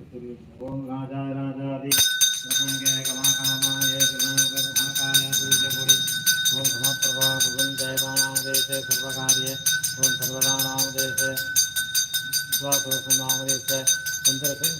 ஓம் ராஜா ராஜாதி பிரபங்கே கமாகாமாய மகாகாய சூரியபுரி ஓம் சமப்பிரபா புகன் ஜெயமானாமதேசே சர்வகாரிய ஓம் சர்வதானாமதேசே சுவாசோசனாமதேசே சுந்தரத்தை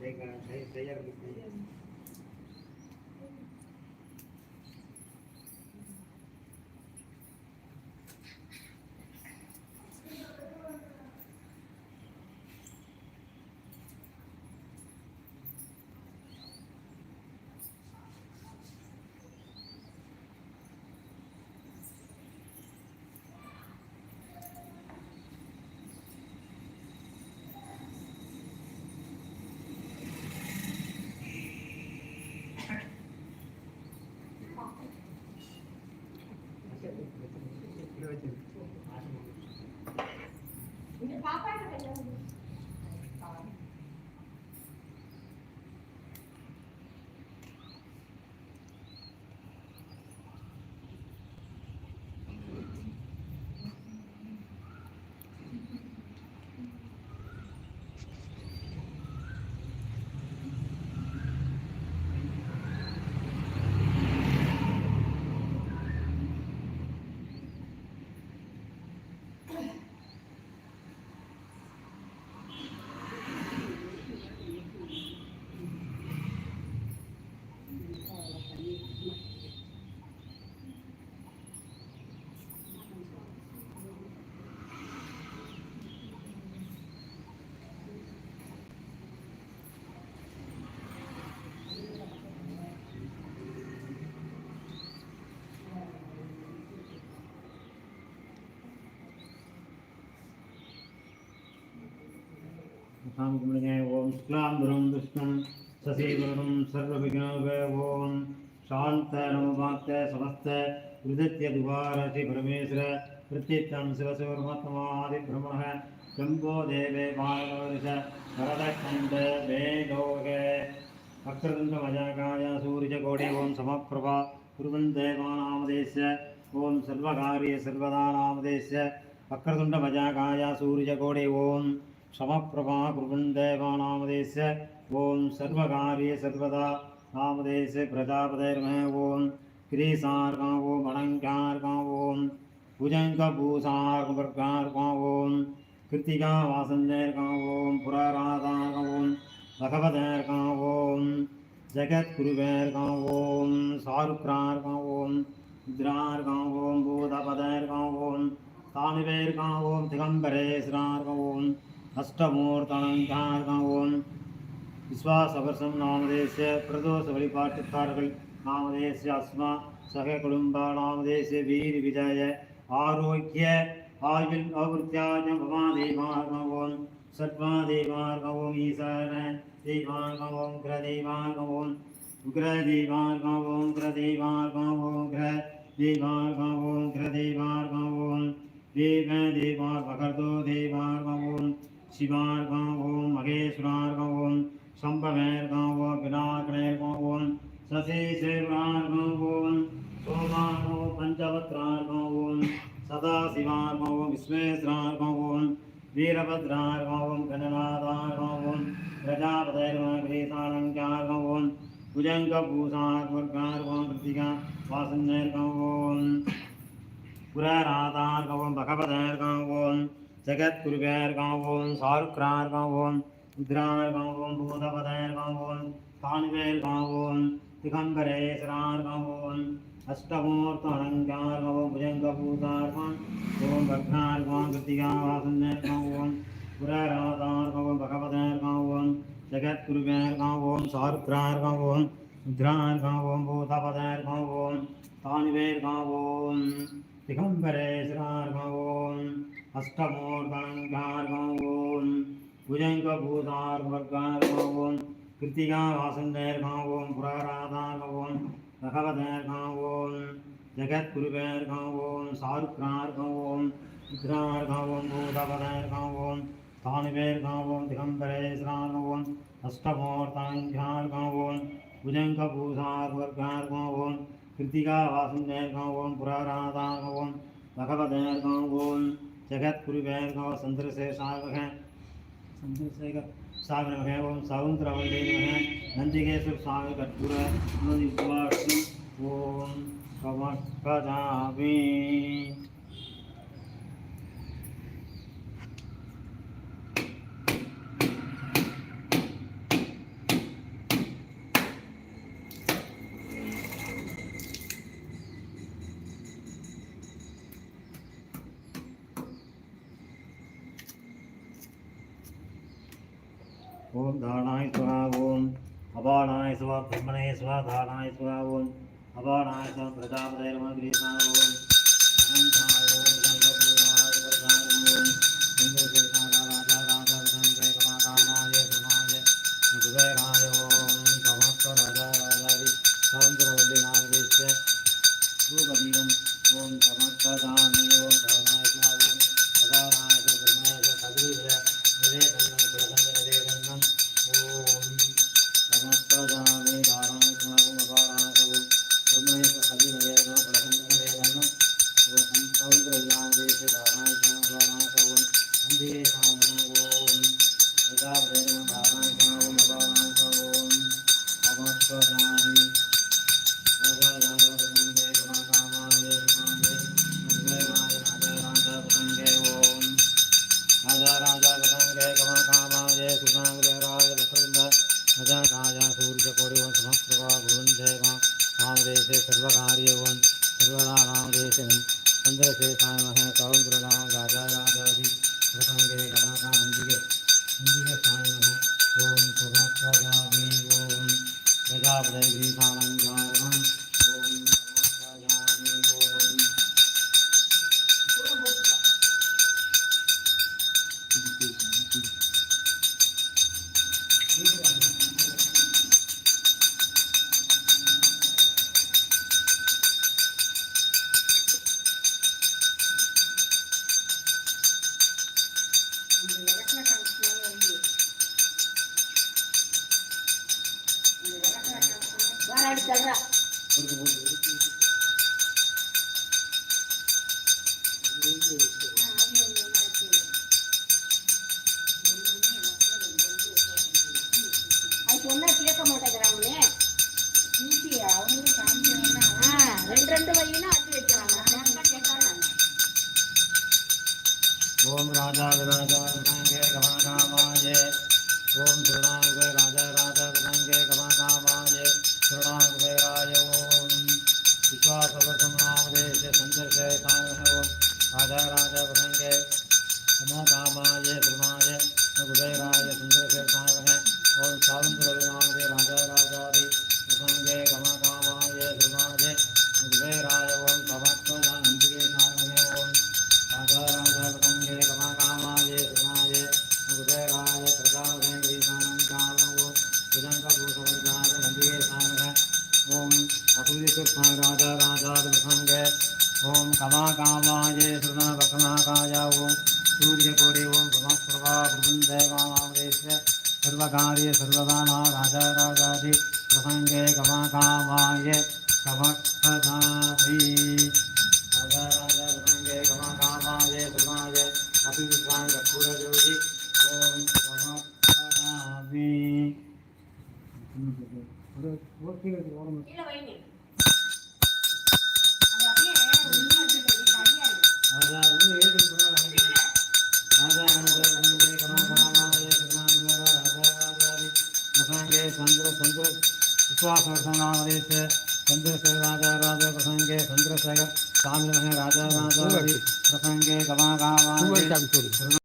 你看，睇睇一。ಕಾಪಾಡಬೇಕಂದ್ರೆ சாமிக்கு முடிங்க ஓம் சுக்லாம்பரம் விஷ்ணம் சசீவரம் சர்வவிக்னோக ஓம் சாந்த நமபாக்த சமஸ்த விருதத்திய துவாரசி பரமேஸ்வர பிரத்யத்தம் சிவசிவபரமாத்மாதி பிரமண ஜம்போ தேவே மாணவரிஷ வரதகண்ட வேதோக வக்ரதுண்டமஜகாய சூரியகோடி ஓம் சமப்பிரபா குருவந்தேவாநாமதேச ஓம் சர்வகாரிய சர்வதாநாமதேச வக்ரதுண்டமஜகாய சூரியகோடி ஓம் சமப்பிரபா குருகுந்தேவாநாமதேச ஓம் சர்வகாரிய சர்வதா நாமதேச பிரஜாபதர்ம ஓம் கிரீசார்கா ஓம் அலங்கார்கா ஓம் புஜங்க பூசார்கா ஓம் கிருத்திகா வாசந்தேர்கா ஓம் புரராதார்கா ஓம் பகவதேர்கா ஓம் ஜெகத்குருவேர்கா ஓம் சாருக்ரார்கா ஓம் ருத்ரார்கா ஓம் பூதபதேர்கா ஓம் தானுவேர்கா ஓம் திகம்பரேஸ்வரார்கா ஓம் அஷ்டமூர்த்தனங்கார்கம் ஓம் விஸ்வாசவர்ஷம் நாமதேசிய பிரதோஷ வழிபாட்டுக்காரர்கள் நாமதேசிய அஸ்மா சக குடும்ப நாமதேசிய வீர் விஜய ஆரோக்கிய ஆயுள் அவிருத்தியாஜம் பவா தேவார்கம் ஓம் சத்வா தேவார்கம் ஓம் ஈசான தேவார்கம் ஓம் கிர தேவார்கம் ஓம் உக்ர தேவார்கம் ஓம் கிர தேவார்கம் ஓம் கிர தேவார்கம் ஓம் கிர தேவார்கம் ஓம் தேவ தேவார் शिवार्गं ॐ महेश्वरार्गं ॐ शम्भवेर्गं ॐ विनाकरेर्गं ॐ शशिशेवार्गं ॐ सोमार्गो पञ्चवत्रार्गं ॐ सदाशिवार्गं ॐ विश्वेश्वरार्गं ॐ वीरभद्रार्गं कृतिका वासन्नैर्गं ॐ पुरराधार्गं ஜெகத்குருவேர்காம் ஓம் சாருக்ரார்காம் ஓம் ருத்ரார்காம் ஓம் பூதபதர்காம் ஓம் தானிவேர்காம் ஓம் திகம்பரேஸ்வரார்காம் ஓம் அஷ்டமூர்கணங்கார்காம் ஓம் புஜங்கபூதார்வர்கார்காம் ஓம் கிருத்திகா வாசந்தேர்காம் ஓம் अष्टमोर्धार्घार्घों भुजङ्गभूतार्वर्गार्घों कृतिकावासन्दैर्घावों पुराराधार्घों भगवदैर्घावों जगद्गुरुवैर्घावों शारुक्रार्घों रुद्रार्घावों भूतपदैर्घावों स्थानिवैर्घावों दिगम्बरेश्रार्घों अष्टमोर्धार्घार्घों भुजङ्गभूतार्वर्गार्घों कृतिकावासन्दैर्घावों पुराराधार्घों भगवदैर्घावों जगत्पुरी भयंकर चंद्रशेखर चंद्रशेखर सागर में ओम सावंत रावल में नंदिकेश्वर स्वामी कर्पूर ओम कमकामी பிரம்மணே சுவா தானாய் சுவா ஓம் அபானாய் சுவா பிரஜாபதே நம கிரீமா सर्वदेशे सर्वकार्यवन् सर्वदानां देशनं चन्द्रशेखामः कौन्द्रनां राजाराजादि प्रसङ्गे गणाकान्दिके इन्दिकस्वामिनः ॐ सदा வாராடி தல்றா कामाय कृमाय कुबेराय सुन्दरशीर्षावहे ॐ के राजा राजा प्रसङ्गे गमा सर्वकार्य सर्वदाना राजा राजादि प्रसङ्गे गमाकामाय समर्थदामि राजा राजा प्रसङ्गे गमाकामाय धर्माय अपि विश्वां कर्पूरज्योति ॐ समर्थदामि கீழே வைங்க चंद्र विश्वासवर्धनामदेश राजा राजा प्रसंगे चंद्रशेखर राजा राजा प्रसंगे गवा गावा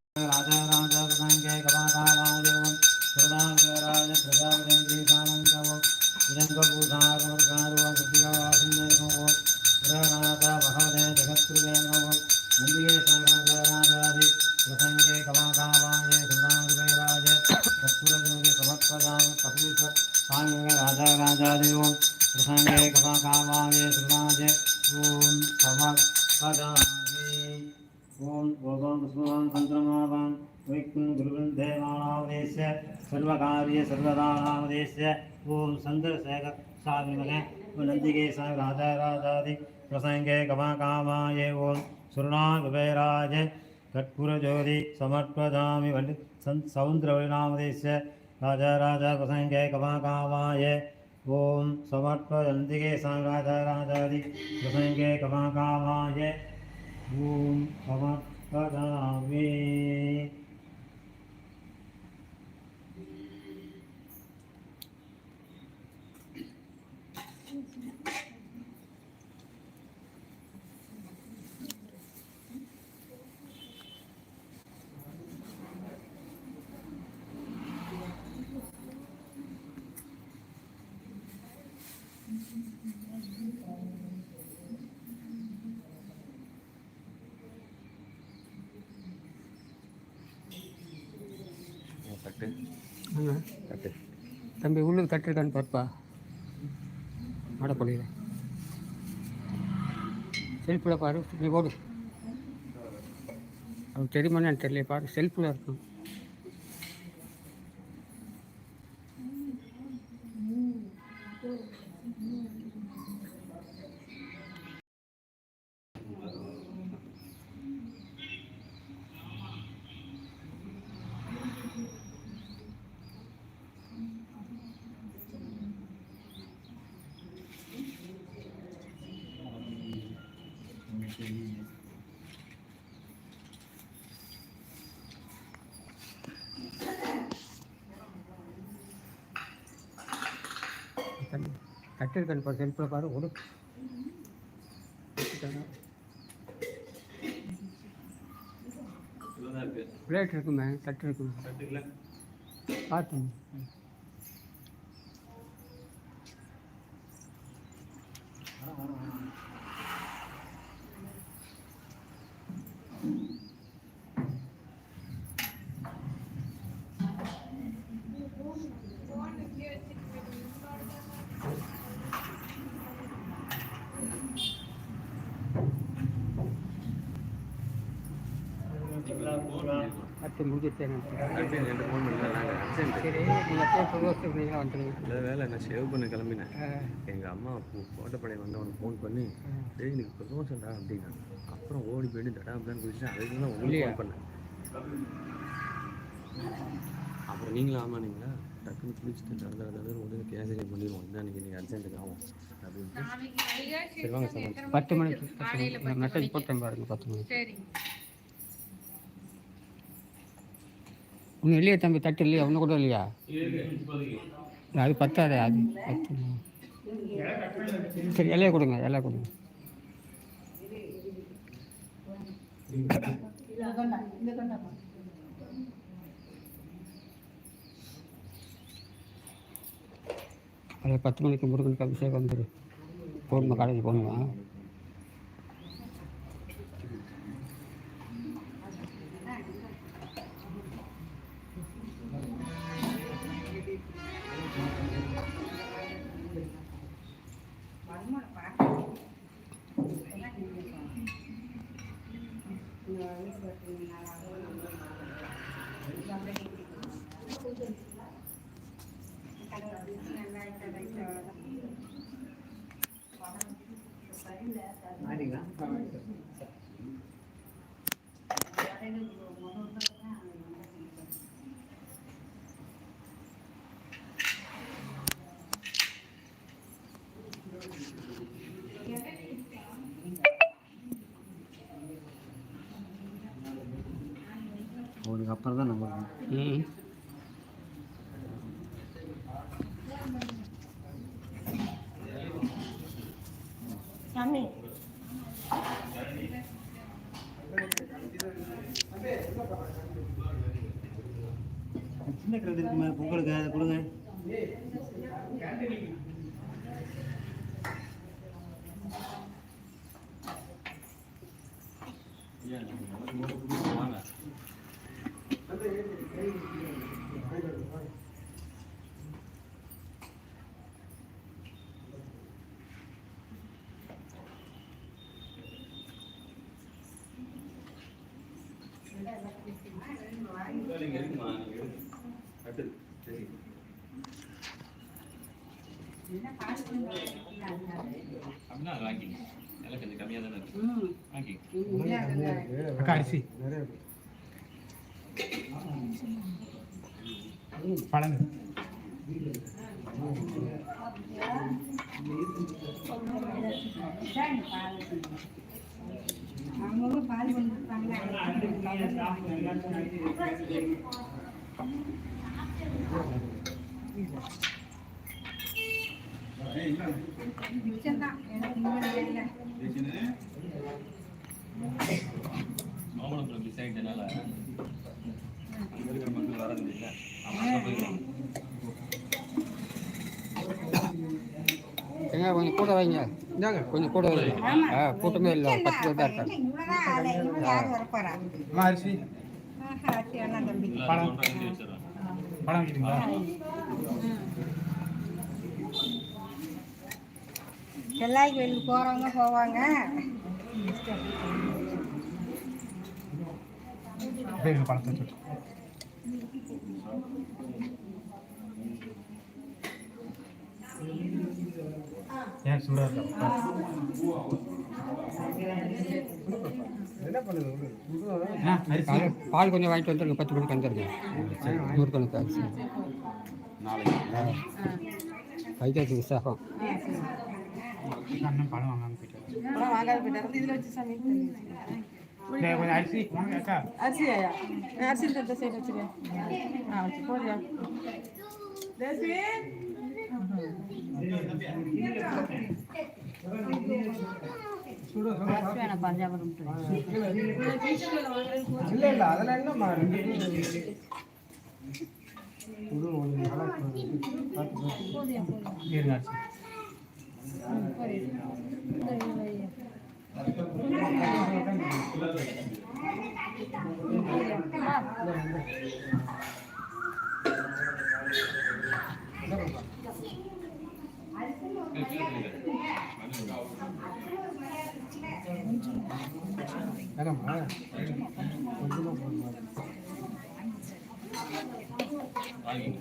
சர்வகாரிய சர்வதானாமதேச ஓம் சந்திரசேகர் சாமிமக நந்திகேச ராஜா ராஜாதி பிரசங்கே கமாகாமாய ஓம் சுருணா குபேராஜ கற்பூரஜோதி சமர்ப்பதாமி வள்ளி சந் சௌந்திரவழிநாமதேச ராஜா ராஜா பிரசங்கே கமாகாமாய ஓம் சமர்ப்ப நந்திகேச ராஜா ராஜாதி பிரசங்கே கமாகாமாய ஓம் சமர்ப்பதாமி தட்டு தட்டு தம்பி உள்ளுக்கு தட்டிருக்கான்னு பார்ப்பா. மாடப்பள்ளியில் செல்ஃபில் பாரு நீ ஓடு. அவனுக்கு தெரியுமான்னு எனக்கு தெரியல பாரு. செல்ஃபில் இருக்கும் தட்டிருக்கான்னு பாரு செல்ஃபில் பாரு ஓடு பிளேட் இருக்குமே தட்டு இருக்குமே. பார்த்து பத்து நாங்கள் அர்ஜென்ட் சரி நீங்கள் நீங்களா வந்துடுங்க இல்லை வேலை நான் சேவ் பண்ண கிளம்பினேன். எங்கள் அம்மா கோட்டப்படை வந்தவனுக்கு ஃபோன் பண்ணி டேய் எனக்கு ப்ரமோஷன்டா அப்படின்னா அப்புறம் ஓடி போயிட்டு தடா அப்படின்னு குதிச்சு அதுக்கு தான் உங்களுக்கு? ஃபோன் பண்ணேன். அப்புறம் நீங்களும் ஆமானீங்களா டக்குன்னு குளிச்சுட்டு தட தடவை வந்து கேசரி பண்ணிடுவோம் இதான் இன்னைக்கு நீங்கள் அர்ஜென்ட்டுக்கு ஆகும். அப்படின்ட்டு. சரி வாங்க சார் பத்து மணிக்கு பத்து மணிக்கு. மெசேஜ் போட்டேன் பாருங்க பத்து மணிக்கு. ஒன்றும் இல்லையா தம்பி தட்டு இல்லையா? ஒன்று கூட இல்லையா? அது பத்தாதே அது பத்து. சரி இலைய கொடுங்க இலைய கொடுங்க. அது பத்து மணிக்கு முருகனுக்கு அபிஷேகம் வந்துடு போகணுமா காலேஜ் போகணுமா? இந்த வயசு சின்ன கிரெடிட் இருக்குமே பொங்கலுக்கு அதை கொடுங்க Yeah. அப்படின்னா வாங்கி எல்லாம் கொஞ்சம் கம்மியாக தானே இருக்கு வாங்கி அக்கா அரிசி மாமல்லபுரம் மிஸ் ஆகிட்டனால அங்கே இருக்கிற மக்கள் வரது இல்லை அவங்க போயிருக்காங்க ஏங்க கொஞ்சம் கூட வைங்க. இந்தாங்க கொஞ்சம் கூட வைங்க. ஆ கூட்டமே இல்லை பத்து பேர் தான் இருக்காங்க. அரிசி. வைக்கிறீங்களா செல்லாய் கோயிலுக்கு போறவங்க போவாங்க. ஏன் இருக்கா? பால் கொஞ்சம் வாங்கிட்டு வந்துருங்க பத்து மணிக்கு வந்துருங்க நூறு கணக்கு அரிசி. வைகாசி விசாகம். அண்ணன் பழம் வாங்காம போயிட்டு வாங்காத போயிட்டாரு. இதுல வச்சு சாமி கொஞ்சம் அரிசி அரிசி இந்த சைடு வச்சுருக்கேன். ஆ வச்சு போறியா தேசி? பஞ்சாபம் இல்லை இல்லை அதெல்லாம் என்னம்மா ரெண்டு இருங்க அரிசி வேணாம்மா வாங்கி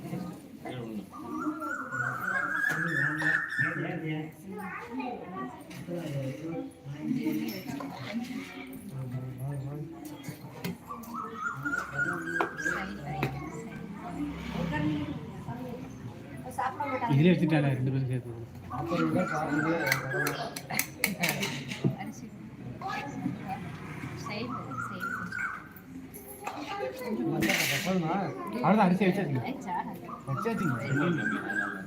இதுலேயே வச்சுட்டால ரெண்டு பேரும் சேர்த்து. அவ்வளோதான் அரிசி வச்சாச்சுங்க வச்சாச்சுங்க.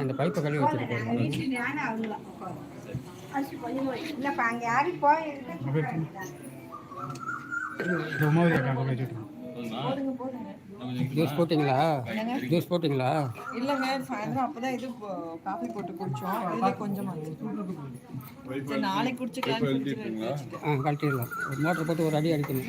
அந்த பைப்பை கழுவி இல்லப்பா அங்க யாரும் போய் போதுமா ஜூஸ் போட்டிங்களா? ஜூஸ் போட்டிங்களா? இல்லைங்க சாயந்தரம் அப்பதான் இது காஃபி போட்டு குடிச்சோம். இதுல கொஞ்சமா நாளைக்கு குடிச்சுக்கலாம் ஆ கழட்டிடலாம். ஒரு மோட்டர் போட்டு ஒரு அடி அடிக்கணும்.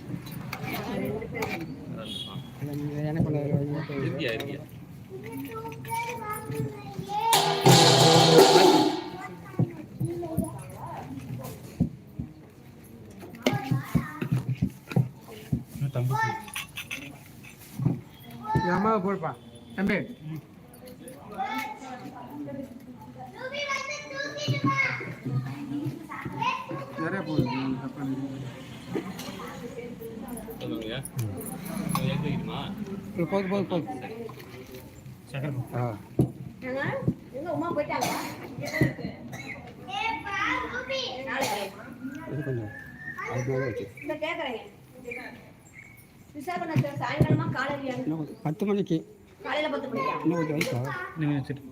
விசாகப்பட்டினத்துல சாயங்காலமா காலையில இன்னும் கொஞ்சம் பத்து மணிக்கு காலையில பத்து மணிக்கா. இன்னும் கொஞ்சம் வயசா நீங்கள் வச்சுட்டு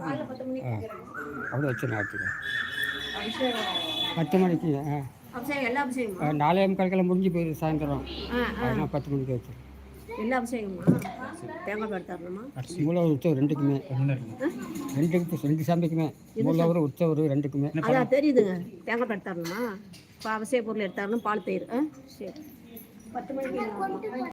காலையில பத்து ஆ மணிக்கு அப்படியே வச்சு நான் பத்து மணிக்கு ஆ. ஆ, நாலே முக்கால்க்கெல்லாம் முடிஞ்சு போயிடுது சாயந்தரம். ஆ ஆ. பத்து மணிக்கு வச்சு எல்லா அபிஷேகமா தேங்காய் பால் தரணுமா மூலவர் உற்சவர் ரெண்டுக்குமே. ரெண்டுக்கு ரெண்டு சாமிக்குமே. மூலவர் உற்சவர் ரெண்டுக்குமே. அதான் தெரியுதுங்க. தேங்காய் பால் தரணுமா இப்போ அவசிய பொருள் எடுத்தாரணும் பால் தயிர். ஆ சரி. பத்து மணிக்கு